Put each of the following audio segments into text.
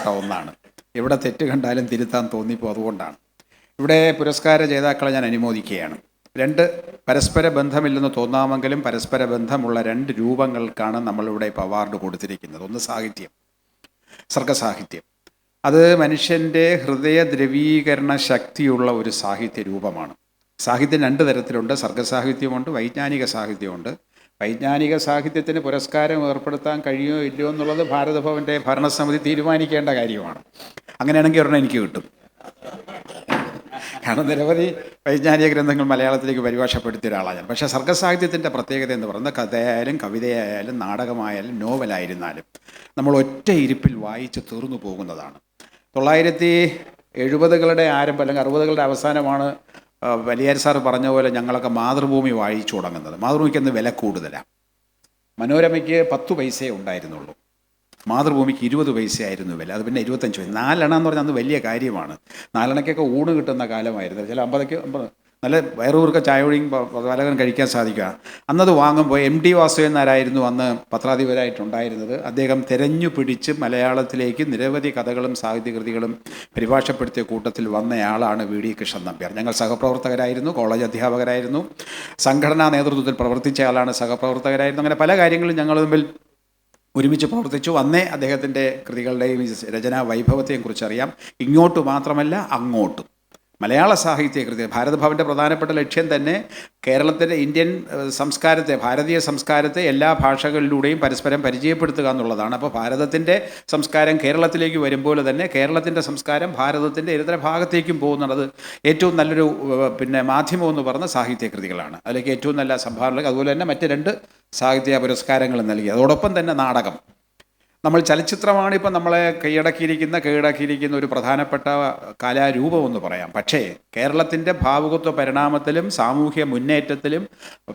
പ്രധാനപ്പെട്ട ഒന്നാണ് എവിടെ തെറ്റ് കണ്ടാലും തിരുത്താൻ തോന്നിപ്പോൾ അതുകൊണ്ടാണ്. ഇവിടെ പുരസ്കാര ജേതാക്കളെ ഞാൻ അനുമോദിക്കുകയാണ്. രണ്ട് പരസ്പര ബന്ധമില്ലെന്ന് തോന്നാമെങ്കിലും പരസ്പര ബന്ധമുള്ള രണ്ട് രൂപങ്ങൾക്കാണ് നമ്മളിവിടെ ഇപ്പോൾ അവാർഡ് കൊടുത്തിരിക്കുന്നത്. ഒന്ന് സാഹിത്യം സർഗസാഹിത്യം. അത് മനുഷ്യന്റെ ഹൃദയ ദ്രവീകരണ ശക്തിയുള്ള ഒരു സാഹിത്യ രൂപമാണ്. സാഹിത്യം രണ്ട് തരത്തിലുണ്ട്. സർഗസാഹിത്യമുണ്ട് വൈജ്ഞാനിക സാഹിത്യമുണ്ട് വൈജ്ഞാനിക സാഹിത്യത്തിന് പുരസ്കാരം ഏർപ്പെടുത്താൻ കഴിയുമോ ഇല്ലയോ എന്നുള്ളത് ഭാരതഭവന്റെ ഭരണസമിതി തീരുമാനിക്കേണ്ട കാര്യമാണ്. അങ്ങനെയാണെങ്കിൽ ഒരെണ്ണം എനിക്ക് കിട്ടും. കാരണം നിരവധി വൈജ്ഞാനിക ഗ്രന്ഥങ്ങൾ മലയാളത്തിലേക്ക് പരിഭാഷപ്പെടുത്തിയ ഒരാളാണ് ഞാൻ. പക്ഷേ സർഗസാഹിത്യത്തിന്റെ പ്രത്യേകത എന്ന് പറയുന്നത് കഥയായാലും കവിതയായാലും നാടകമായാലും നോവലായിരുന്നാലും നമ്മൾ ഒറ്റ ഇരിപ്പിൽ വായിച്ച് തീർന്നു പോകുന്നതാണ്. തൊള്ളായിരത്തി എഴുപതുകളുടെ ആരംഭം അല്ലെങ്കിൽ അറുപതുകളുടെ അവസാനമാണ് ആ, സാർ പറഞ്ഞ പോലെ ഞങ്ങളൊക്കെ മാതൃഭൂമി വായിച്ചു തുടങ്ങുന്നത്. മാതൃഭൂമിക്ക് അന്ന് വില കൂടുതലാണ് മനോരമയ്ക്ക് പത്ത് പൈസയേ ഉണ്ടായിരുന്നുള്ളൂ. മാതൃഭൂമിക്ക് ഇരുപത് പൈസയായിരുന്നു വില. അത് പിന്നെ ഇരുപത്തഞ്ച് പൈസ. നാലെണ്ണ എന്ന് പറഞ്ഞാൽ അന്ന് വലിയ കാര്യമാണ്. നാലെണ്ണയ്ക്കൊക്കെ ഊണ് കിട്ടുന്ന കാലമായിരുന്നു. ചില അമ്പതൊക്കെ അമ്പത് നല്ല വയറൂർക്ക ഒഴിയും പലതരം കഴിക്കാൻ സാധിക്കുക അന്നത് വാങ്ങുമ്പോൾ എം ഡി വാസുദേവൻ നായരായിരുന്നു അന്ന് പത്രാധിപരായിട്ടുണ്ടായിരുന്നത്. അദ്ദേഹം തിരഞ്ഞു പിടിച്ച് മലയാളത്തിലേക്ക് നിരവധി കഥകളും സാഹിത്യകൃതികളും പരിഭാഷപ്പെടുത്തിയ കൂട്ടത്തിൽ വന്നയാളാണ് വി ഡി കൃഷ്ണൻ നമ്പ്യാർ. ഞങ്ങൾ സഹപ്രവർത്തകരായിരുന്നു കോളേജ് അധ്യാപകരായിരുന്നു. സംഘടനാ നേതൃത്വത്തിൽ പ്രവർത്തിച്ച ആളാണ് സഹപ്രവർത്തകരായിരുന്നു. അങ്ങനെ പല കാര്യങ്ങളും ഞങ്ങൾ തമ്മിൽ ഒരുമിച്ച് പ്രവർത്തിച്ചു. അന്നേ അദ്ദേഹത്തിന്റെ കൃതികളുടെയും രചനാ വൈഭവത്തെയും കുറിച്ചറിയാം. ഇങ്ങോട്ട് മാത്രമല്ല അങ്ങോട്ടും. മലയാള സാഹിത്യകൃതി ഭാരതഭവന്റെ പ്രധാനപ്പെട്ട ലക്ഷ്യം തന്നെ കേരളത്തിന്റെ ഇന്ത്യൻ സംസ്കാരത്തെ ഭാരതീയ സംസ്കാരത്തെ എല്ലാ ഭാഷകളിലൂടെയും പരസ്പരം പരിചയപ്പെടുത്തുക എന്നുള്ളതാണ്. അപ്പോൾ ഭാരതത്തിന്റെ സംസ്കാരം കേരളത്തിലേക്ക് വരുമ്പോൾ തന്നെ കേരളത്തിന്റെ സംസ്കാരം ഭാരതത്തിന്റെ ഇതര ഭാഗത്തേക്കും പോകുന്നുള്ളത് ഏറ്റവും നല്ലൊരു പിന്നെ മാധ്യമം എന്ന് പറഞ്ഞ സാഹിത്യകൃതികളാണ് അതിലേക്ക് ഏറ്റവും നല്ല സംഭാവന അതുപോലെ തന്നെ മറ്റ് രണ്ട് സാഹിത്യ പുരസ്കാരങ്ങൾ നൽകി. അതോടൊപ്പം തന്നെ നാടകം. നമ്മൾ ചലച്ചിത്രമാണ് ഇപ്പം നമ്മളെ കൈയടക്കിയിരിക്കുന്ന കീഴടക്കിയിരിക്കുന്ന ഒരു പ്രധാനപ്പെട്ട കലാരൂപം എന്ന് പറയാം. പക്ഷേ കേരളത്തിന്റെ ഭാവുകത്വ പരിണാമത്തിലും സാമൂഹ്യ മുന്നേറ്റത്തിലും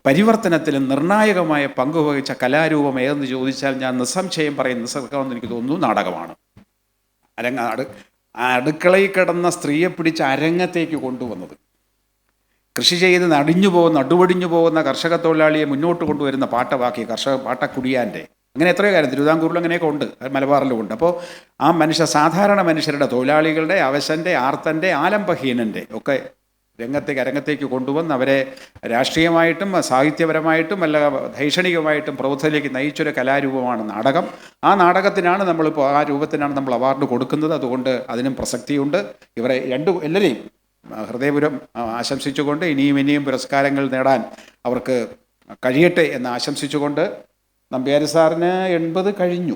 പരിവർത്തനത്തിലും നിർണായകമായ പങ്കുവഹിച്ച കലാരൂപം ഏതെന്ന് ചോദിച്ചാൽ ഞാൻ നിസ്സംശയം പറയും എന്ന് എനിക്ക് തോന്നുന്നു നാടകമാണ്. അരങ്ങ അടുക്കളയിൽ കിടന്ന സ്ത്രീയെ പിടിച്ച് അരങ്ങത്തേക്ക് കൊണ്ടുവന്നത്. കൃഷി ചെയ്ത് നടിഞ്ഞു പോകുന്ന നടുവടിഞ്ഞു പോകുന്ന കർഷക തൊഴിലാളിയെ മുന്നോട്ട് കൊണ്ടുവരുന്ന പാട്ടവാക്കി കർഷക പാട്ടക്കുടിയാന്റെ അങ്ങനെ എത്രയോ കാര്യം തിരുവിതാംകൂറിലും അങ്ങനെയൊക്കെ ഉണ്ട് മലബാറിലും ഉണ്ട്. അപ്പോൾ ആ മനുഷ്യ സാധാരണ മനുഷ്യരുടെ തൊഴിലാളികളുടെ അവശന്റെ ആർത്തന്റെ ആലംബഹീനന്റെ ഒക്കെ രംഗത്തേക്ക് അരങ്ങത്തേക്ക് കൊണ്ടുവന്ന് അവരെ രാഷ്ട്രീയമായിട്ടും സാഹിത്യപരമായിട്ടും അല്ല ധൈഷണികമായിട്ടും പ്രബുദ്ധത്തിലേക്ക് നയിച്ചൊരു കലാരൂപമാണ് നാടകം. ആ നാടകത്തിനാണ് നമ്മളിപ്പോൾ ആ രൂപത്തിനാണ് നമ്മൾ അവാർഡ് കൊടുക്കുന്നത്. അതുകൊണ്ട് അതിനും പ്രസക്തിയുണ്ട്. ഇവരെ രണ്ടു എല്ലാവരെയും ഹൃദയപുരം ആശംസിച്ചുകൊണ്ട് ഇനിയും ഇനിയും പുരസ്കാരങ്ങൾ നേടാൻ അവർക്ക് കഴിയട്ടെ എന്ന് ആശംസിച്ചുകൊണ്ട് നമ്പ്യാരി സാറിന് എൺപത് കഴിഞ്ഞു.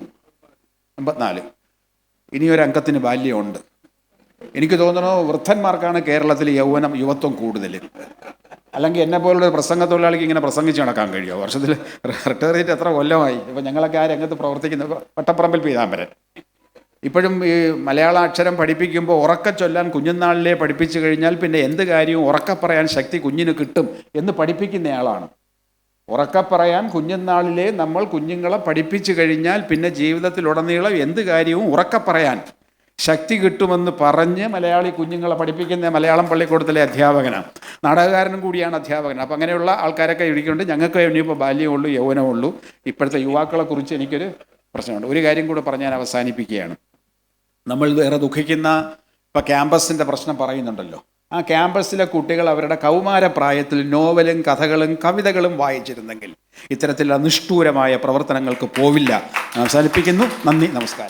എൺപത്തിനാല്. ഇനി ഒരു അംഗത്തിന് ബാല്യമുണ്ട്. എനിക്ക് തോന്നുന്നു വൃദ്ധന്മാർക്കാണ് കേരളത്തിൽ യൗവനം യുവത്വം കൂടുതൽ. അല്ലെങ്കിൽ എന്നെ പോലുള്ള പ്രസംഗ തൊഴിലാളിക്ക് ഇങ്ങനെ പ്രസംഗിച്ച് നടക്കാൻ കഴിയുമോ? വർഷത്തിൽ റിട്ടയർ ചെയ്തിട്ട് എത്ര കൊല്ലമായി? ഇപ്പം ഞങ്ങളൊക്കെ ആ രംഗത്ത് പ്രവർത്തിക്കുന്ന വട്ടപ്പറമ്പിൽ പീതാംബരൻ ഇപ്പോഴും ഈ മലയാള അക്ഷരം പഠിപ്പിക്കുമ്പോൾ ഉറക്ക ചൊല്ലാൻ കുഞ്ഞുനാളിലെ പഠിപ്പിച്ചു കഴിഞ്ഞാൽ പിന്നെ എന്ത് കാര്യവും ഉറക്ക പറയാൻ ശക്തി കുഞ്ഞിന് കിട്ടും എന്ന് പഠിപ്പിക്കുന്നയാളാണ് ഉറക്ക പറയാൻ കുഞ്ഞുനാളിലെ നമ്മൾ കുഞ്ഞുങ്ങളെ പഠിപ്പിച്ചു കഴിഞ്ഞാൽ പിന്നെ ജീവിതത്തിലുടനീളം എന്ത് കാര്യവും ഉറക്കെ പറയാൻ ശക്തി കിട്ടുമെന്ന് പറഞ്ഞ് മലയാളി കുഞ്ഞുങ്ങളെ പഠിപ്പിക്കുന്ന മലയാളം പള്ളിക്കൂടത്തിലെ അധ്യാപകനാണ്. നാടകകാരനും കൂടിയാണ് അധ്യാപകൻ. അപ്പം അങ്ങനെയുള്ള ആൾക്കാരൊക്കെ ഇരിക്കുന്നുണ്ട് ഞങ്ങൾക്ക് ഇനിയിപ്പോൾ ബാല്യമുള്ളൂ യൗവനമുള്ളൂ. ഇപ്പോഴത്തെ യുവാക്കളെ കുറിച്ച് എനിക്കൊരു പ്രശ്നമുണ്ട്. ഒരു കാര്യം കൂടെ പറഞ്ഞ് ഞാൻ അവസാനിപ്പിക്കുകയാണ്. നമ്മൾ വേറെ ദുഃഖിക്കുന്ന ഇപ്പം ക്യാമ്പസിന്റെ പ്രശ്നം പറയുന്നുണ്ടല്ലോ. ആ ക്യാമ്പസിലെ കുട്ടികൾ അവരുടെ കൗമാരപ്രായത്തിൽ നോവലും കഥകളും കവിതകളും വായിച്ചിരുന്നെങ്കിൽ ഇത്തരത്തിലുള്ള നിഷ്ഠൂരമായ പ്രവർത്തനങ്ങൾക്ക് പോവില്ല. അവസാനിപ്പിക്കുന്നു. നന്ദി നമസ്കാരം.